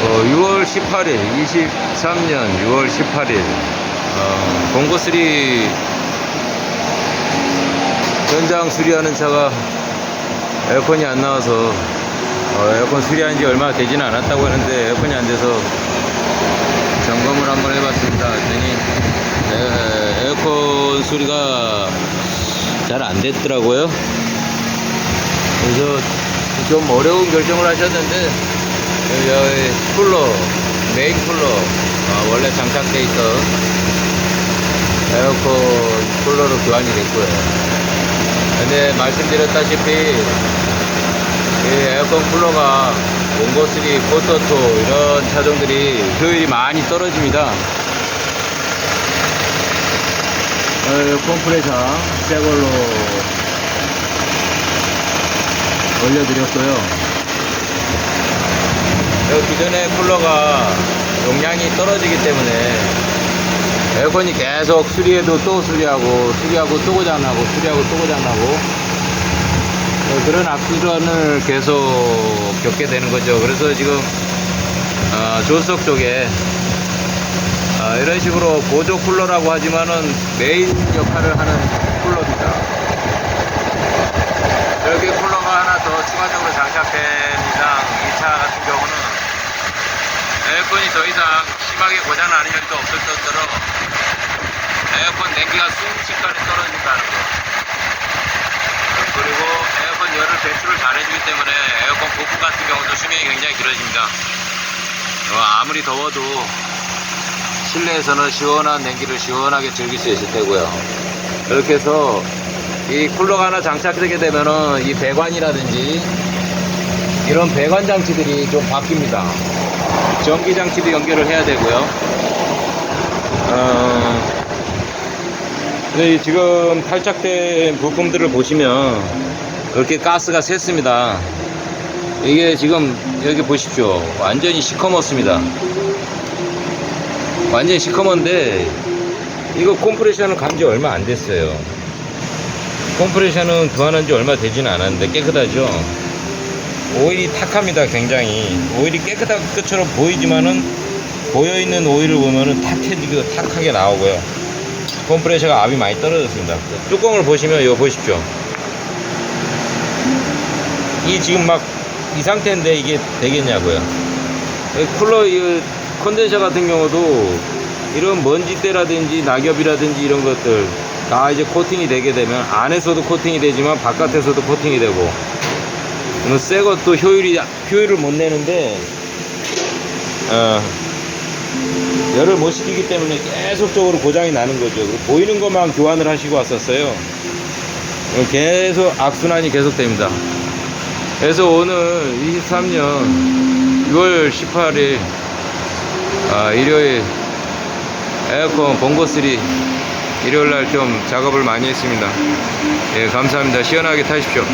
어, 6월 18일, 23년 6월 18일, 어, 봉고3 현장 수리하는 차가 에어컨이 안 나와서 어, 에어컨 수리한 지 얼마 되지는 않았다고 하는데 에어컨이 안 돼서 점검을 한번 해봤습니다. 그랬더니 에, 에어컨 수리가 잘 안 됐더라고요. 그래서 좀 어려운 결정을 하셨는데 여기, 쿨러 메인 쿨러 어, 원래 장착돼 있던 에어컨 쿨러로 교환이 됐고요. 근데 말씀드렸다시피 이 에어컨 쿨러가 몽고3, 포토토 이런 차종들이 효율이 많이 떨어집니다. 어, 컴프레셔 새 걸로 올려드렸고요. 여 기존의 쿨러가 용량이 떨어지기 때문에 에어컨이 계속 수리해도 또 수리하고 수리하고 또 고장나고 수리하고 또 고장나고 어, 그런 악순환을 계속 겪게 되는 거죠. 그래서 지금 어, 조수석 쪽에 아, 이런 식으로 보조 쿨러라고 하지만은 메인 역할을 하는 쿨러입니다. 여기 쿨러가 하나 더 추가적으로 장착된 이상 이 차 같은 경우는 에어컨 이상 심하게 고장 나는 일도 없을 정도로 에어컨 냉기가 순식간에 떨어진다는 거. 그리고 에어컨 열을 배출을 잘 해주기 때문에 에어컨 부품 같은 경우도 수명이 굉장히 길어집니다. 어, 아무리 더워도 실내에서는 시원한 냉기를 시원하게 즐길 수 있을 테고요. 이렇게 해서 이 쿨러가 하나 장착되게 되면은 이 배관이라든지 이런 배관 장치들이 좀 바뀝니다. 전기 장치도 연결을 해야 되고요. 어, 네, 지금 탈착된 부품들을 보시면 그렇게 가스가 샜습니다. 이게 지금 여기 보십시오. 완전히 시커멓습니다. 완전히 시커먼데 이거 콤프레셔는 간지 얼마 안 됐어요. 콤프레셔는 교환한 지 얼마 되지는 않았는데 깨끗하죠. 오일이 탁합니다, 굉장히. 오일이 깨끗한 것처럼 보이지만은 보여있는 오일을 보면은 탁해지고 탁하게 나오고요. 콤프레셔가 압이 많이 떨어졌습니다. 뚜껑을 보시면 이거 보십시오. 이 지금 막 이 상태인데 이게 되겠냐고요. 이 쿨러 이 컨덴서 같은 경우도 이런 먼지때라든지 낙엽이라든지 이런 것들 다 이제 코팅이 되게 되면 안에서도 코팅이 되지만 바깥에서도 코팅이 되고 뭐새 것도 효율이 효율을 못 내는데 어, 열을 못 식히기 때문에 계속적으로 고장이 나는 거죠. 보이는 것만 교환을 하시고 왔었어요. 계속 악순환이 계속됩니다. 그래서 오늘 23년 6월 18일 아, 일요일 에어컨 봉고3 일요일 날 좀 작업을 많이 했습니다. 예, 감사합니다. 시원하게 타십시오.